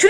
Should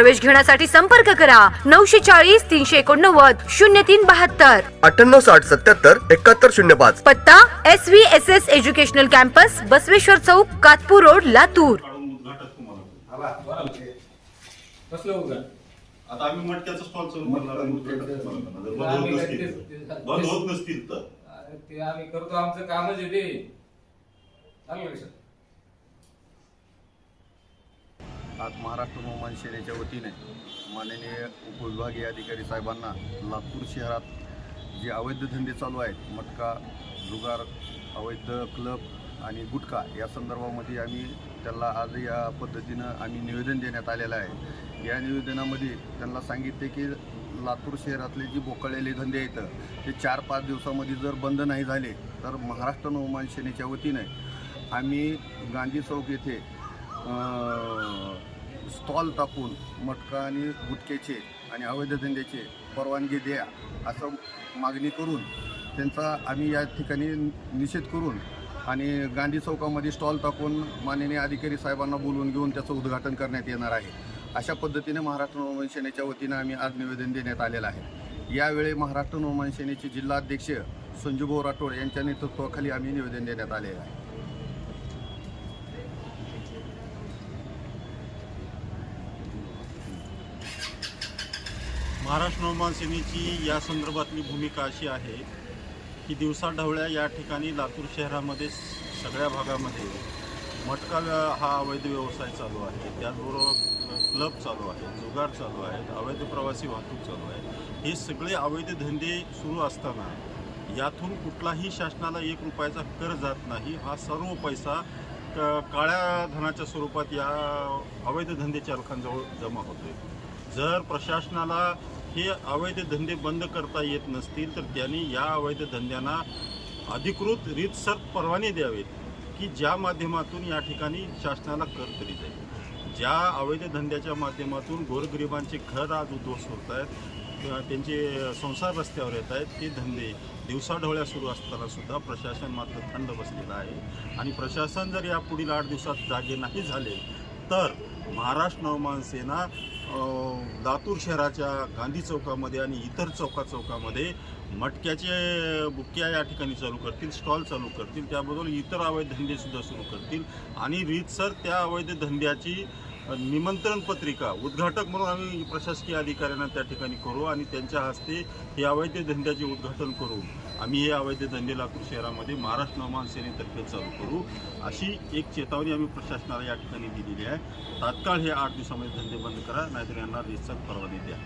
प्रवेश घेण्यासाठी संपर्क करा. नऊशे चाळीस तीनशे एकोणनव्वद शून्य तीन बहात्तर. अठ्ठ्याण्णव साठ सत्याहत्तर एकाहत्तर शून्य पाच. पत्ता S V S S educational campus Basaveshwar chowk Katpur road Latur. कसलं उघड आता आम्ही मटक्याचा स्टॉल चालू करणार आहे. उद्घाटन करणार. जर बंद होत नसतील ते- तर. बंद होत नसतील तर. अरे ते आम्ही करतो आमचं कामच आहे ते. चांगलं लक्षात आज महाराष्ट्र नौमान सेनेच्या वतीने माननीय उपविभागीय अधिकारी साहेबांना लातूर शहरात जे अवैध धंदे चालू आहेत मटका जुगार अवैध क्लब आणि गुटखा या संदर्भामध्ये आम्ही त्यांना आज या पद्धतीनं आम्ही निवेदन देण्यात आलेलं आहे. या निवेदनामध्ये त्यांना सांगितले की लातूर शहरातले जे बोकळलेले धंदे आहेत ते चार पाच दिवसामध्ये जर बंद नाही झाले तर महाराष्ट्र नवमान सेनेच्या वतीने आम्ही गांधी चौक येथे स्टॉल टाकून मटका आणि गुटख्याचे आणि अवैध धंद्याचे परवानगी द्या असं मागणी करून त्यांचा आम्ही या ठिकाणी निषेध करून आणि गांधी चौकामध्ये स्टॉल टाकून माननीय अधिकारी साहेबांना बोलवून घेऊन त्याचं उद्घाटन करण्यात येणार आहे. अशा पद्धतीने महाराष्ट्र नौमान सेनेच्या वतीनं आम्ही आज निवेदन देण्यात आलेलं आहे. यावेळी महाराष्ट्र नौमान सेनेचे जिल्हाध्यक्ष संजूभाऊ राठोड यांच्या नेतृत्वाखाली आम्ही निवेदन देण्यात आलेलं आहे. महाराष्ट्र नवमान सेनेची या संदर्भातली भूमिका अशी आहे की दिवसाढवळ्या या ठिकाणी लातूर शहरामध्ये सगळ्या भागामध्ये मटका हा अवैध व्यवसाय चालू आहे. त्याचबरोबर क्लब चालू आहे जुगार चालू आहे अवैध प्रवासी वाहतूक चालू आहे. हे सगळे अवैध धंदे सुरू असताना यातून कुठलाही शासनाला एक रुपयाचा कर जात नाही. हा सर्व पैसा काळ्या धनाच्या स्वरूपात या अवैध धंदे चालकांजवळ जमा होतोय. जर प्रशासनाला हे अवैध धंदे बंद करता येत नसतील तर त्यांनी या अवैध धंद्यांना अधिकृत रीतसर परवाने द्यावेत की ज्या माध्यमातून या ठिकाणी शासनाला कर तरी जाईल. ज्या अवैध धंद्याच्या माध्यमातून गोरगरिबांचे घर आज उद्ध्वस्त होत आहेत किंवा त्यांचे संसार रस्त्यावर येत आहेत ते धंदे दिवसाढवळ्या सुरू असताना सुद्धा प्रशासन मात्र थंड बसलेलं आहे. आणि प्रशासन जर या पुढील आठ दिवसात जागे नाही झाले तर महाराष्ट्र नवमान सेना लातूर शहराच्या गांधी चौकामध्ये आणि इतर चौका चौकामध्ये मटक्याचे बुक्क्या या ठिकाणी चालू करतील स्टॉल चालू करतील त्याबरोबर इतर अवैध धंदेसुद्धा सुरू करतील. आणि रीतसर त्या अवैध धंद्याची निमंत्रण पत्रिका उद्घाटक म्हणून आम्ही प्रशासकीय अधिकाऱ्यांना त्या ठिकाणी करू आणि त्यांच्या हस्ते हे अवैध धंद्याचे उद्घाटन करू. आम्ही हे अवैध धंदे लातूर शहरामध्ये महाराष्ट्र नवमान सेनेतर्फे चालू करू. अशी एक चेतावणी आम्ही प्रशासनाला या ठिकाणी दिलेली आहे. तात्काळ हे आठ दिवसामध्ये धंदे बंद करा नाहीतर यांना रिसक परवानगी द्या.